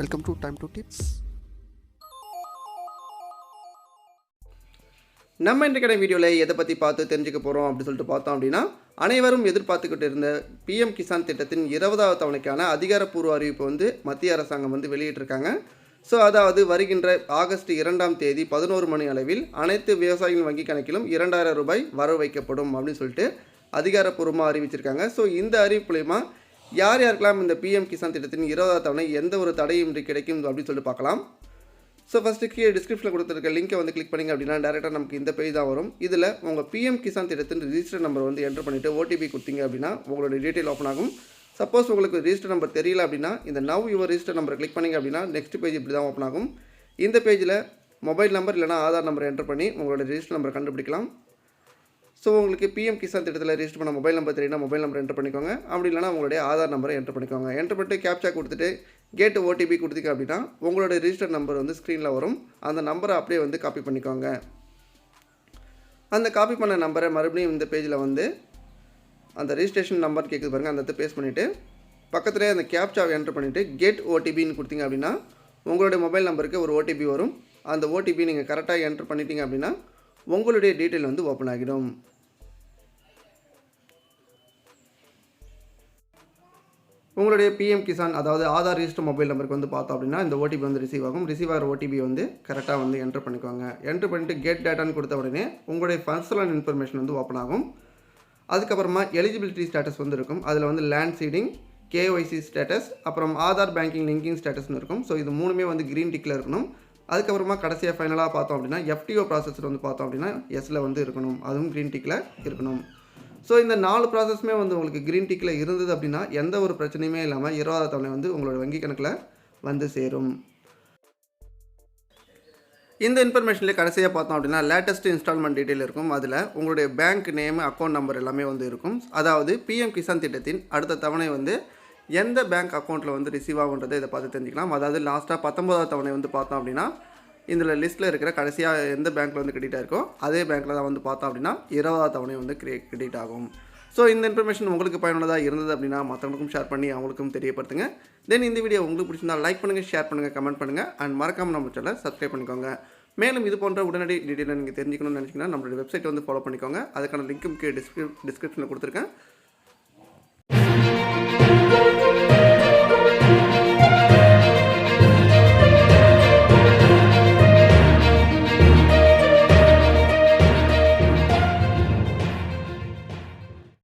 Welcome to Time to Tips நம்ம இன்றைக்கான வீடியோவில் எதை பற்றி பார்த்து தெரிஞ்சுக்க போகிறோம் அப்படின்னு சொல்லிட்டு பார்த்தோம் அப்படின்னா அனைவரும் எதிர்பார்த்துக்கிட்டு இருந்த பிஎம் கிசான் திட்டத்தின் இருபதாவது தவணைக்கான அதிகாரப்பூர்வ அறிவிப்பு வந்து மத்திய அரசாங்கம் வந்து வெளியிட்டிருக்காங்க. ஸோ அதாவது வருகின்ற ஆகஸ்ட் இரண்டாம் தேதி பதினோரு மணி அளவில் அனைத்து விவசாயிகள் வங்கி கணக்கிலும் இரண்டாயிரம் ரூபாய் வரவு வைக்கப்படும் அப்படின்னு சொல்லிட்டு அதிகாரப்பூர்வமாக அறிவிச்சிருக்காங்க. ஸோ இந்த அறிவிப்புலையுமா யார் யாருக்கெல்லாம் இந்த பிஎம் கிசான் திட்டத்தின் இருபதாவது தவணை எந்த ஒரு தடையும் இன்றி கிடைக்கும் அப்படின்னு சொல்லிட்டு பார்க்கலாம். ஸோ ஃபஸ்ட்டு கீழே டிஸ்கிரிப்ஷனில் கொடுத்துருக்க லிங்கை வந்து கிளிக் பண்ணிங்க அப்படின்னா டேரெக்டாக நமக்கு இந்த பேஜ் தான் வரும். இதில் உங்கள் பிஎம் கிசான் திட்டத்தின் ரிஜிஸ்டர் நம்பர் வந்து என்டர் பண்ணிவிட்டு ஓடிபி கொடுத்தீங்க அப்படின்னா உங்களோட டீட்டெயில் ஓப்பன் ஆகும். சப்போஸ் உங்களுக்கு ரிஜிஸ்டர் நம்பர் தெரியல அப்படின்னா இந்த நவ் யுவர் ரிஜிஸ்டர் நம்பரை கிளிக் பண்ணிங்க அப்படின்னா நெக்ஸ்ட் பேஜ் இப்படி தான் ஓப்பன் ஆகும். இந்த பேஜில் மொபைல் நம்பர் இல்லைனா ஆதார் நம்பர் என்டர் பண்ணி உங்களோட ரிஜிஸ்டர் நம்பரை கண்டுபிடிக்கலாம். ஸோ உங்களுக்கு பிஎம் கிசான் திட்டத்தில் ரிஜிஸ்டர் பண்ண மொபைல் நம்பர் தெரியும்னா மொபைல் நம்பர் என்டர் பண்ணிக்கோங்க. அப்படி இல்லைனா உங்களுடைய ஆதார் நம்பரை என்டர் பண்ணிக்கோங்க. என்டர் பண்ணிட்டு கேப்சா கொடுத்துட்டு கேட்டு ஓடிபி கொடுத்தீங்க அப்படின்னா உங்களோட ரிஜிஸ்டர் நம்பர் வந்து ஸ்க்ரீனில் வரும். அந்த நம்பரை அப்படியே வந்து காப்பி பண்ணிக்கோங்க. அந்த காப்பி பண்ண நம்பரை மறுபடியும் இந்த பேஜில் வந்து அந்த ரிஜிஸ்ட்ரேஷன் நம்பர் கேட்குது பாருங்கள் அந்த இடத்த பேஸ்ட் பண்ணிவிட்டு பக்கத்துலேயே அந்த கேப்சாவை என்டர் பண்ணிவிட்டு கெட் ஓடிபின்னு கொடுத்தீங்க அப்படின்னா உங்களுடைய மொபைல் நம்பருக்கு ஒரு ஓடிபி வரும். அந்த ஓடிபி நீங்கள் கரெக்டாக என்டர் பண்ணிட்டீங்க அப்படின்னா உங்களுடைய டீட்டெயில் வந்து ஓப்பன் ஆகிடும். உங்களுடைய பிஎம் கிசான் அதாவது ஆதார் ரிஜிஸ்டர் மொபைல் நம்பருக்கு வந்து பார்த்தோம் அப்படின்னா இந்த ஓடிபி வந்து ரிசீவ் ஆகும். ரிசீவ் ஆகிற ஓடிபி வந்து கரெக்டாக வந்து என்டர் பண்ணிக்கோங்க. என்டர் பண்ணிட்டு கெட் டேட்டான்னு கொடுத்த உடனே உங்களுடைய பர்சனல் இன்ஃபர்மேஷன் வந்து ஓப்பன் ஆகும். அதுக்கப்புறமா எலிஜிபிலிட்டி ஸ்டேட்டஸ் வந்து இருக்கும். அதில் வந்து லேண்ட் சீடிங் கேஒய்சி ஸ்டேட்டஸ் அப்புறம் ஆதார் பேங்கிங் லிங்கிங் ஸ்டேட்டஸ்னு இருக்கும். ஸோ இது மூணுமே வந்து க்ரீன் டிக்கில் இருக்கணும். அதுக்கப்புறமா கடைசியாக ஃபைனலாக பார்த்தோம் அப்படின்னா எஃப்டிஓ ப்ராசஸில் வந்து பார்த்தோம் அப்படின்னா எஸ்ஸில் வந்து இருக்கணும். அதுவும் க்ரீன் டிக்கில் இருக்கணும். ஸோ இந்த நாலு ப்ராசஸுமே வந்து உங்களுக்கு க்ரீன் டீக்கில் இருந்தது அப்படின்னா எந்த ஒரு பிரச்சனையுமே இல்லாமல் இருபதாவது தவணை வந்து உங்களோட வங்கி கணக்கில் வந்து சேரும். இந்த இன்ஃபர்மேஷனில் கடைசியாக பார்த்தோம் அப்படின்னா லேட்டஸ்ட் இன்ஸ்டால்மெண்ட் டீட்டெயில் இருக்கும். அதில் உங்களுடைய பேங்க் நேம் அக்கௌண்ட் நம்பர் எல்லாமே வந்து இருக்கும். அதாவது பிஎம் கிசான் திட்டத்தின் அடுத்த தவணை வந்து எந்த பேங்க் அக்கௌண்ட்டில் வந்து ரிசீவ் ஆகுன்றதை இதை பார்த்து தெரிஞ்சுக்கலாம். அதாவது லாஸ்ட்டாக பத்தொம்போதாவது தவணை வந்து பார்த்தோம் அப்படின்னா இதில் லிஸ்ட்டில் இருக்கிற கடைசியாக எந்த பேங்க்கில் வந்து கிரெடிட் ஆயிருக்கோ அதே பேங்க்கில் தான் வந்து பார்த்தோம் அப்படின்னா இருபதாவது தவணை வந்து கிரெடிட் ஆகும். ஸோ இந்த இன்ஃபர்மேஷன் உங்களுக்கு பயனுள்ளதாக இருந்தது அப்படின்னா மற்றவங்களுக்கும் ஷேர் பண்ணி அவங்களுக்கும் தெரியப்படுத்துங்க. தென் இந்த வீடியோ உங்களுக்கு பிடிச்சிருந்தா லைக் பண்ணுங்கள் ஷேர் பண்ணுங்கள் கமெண்ட் பண்ணுங்கள் அண்ட் மறக்காமல் நம்ம சேனல் சப்ஸ்கிரைப் பண்ணிக்கோங்க. மேலும் இது போன்ற உடனடி டீட்டெயில் நீங்கள் தெரிஞ்சுக்கணும்னு நினச்சிங்கன்னா நம்மளுடைய வெப்சைட் வந்து ஃபாலோ பண்ணிக்கோங்க. அதுக்கான லிங்க்கும் கீழே டிஸ்கிரிப் டிஸ்கிரிப்ஷனில் கொடுத்துருக்கேன்.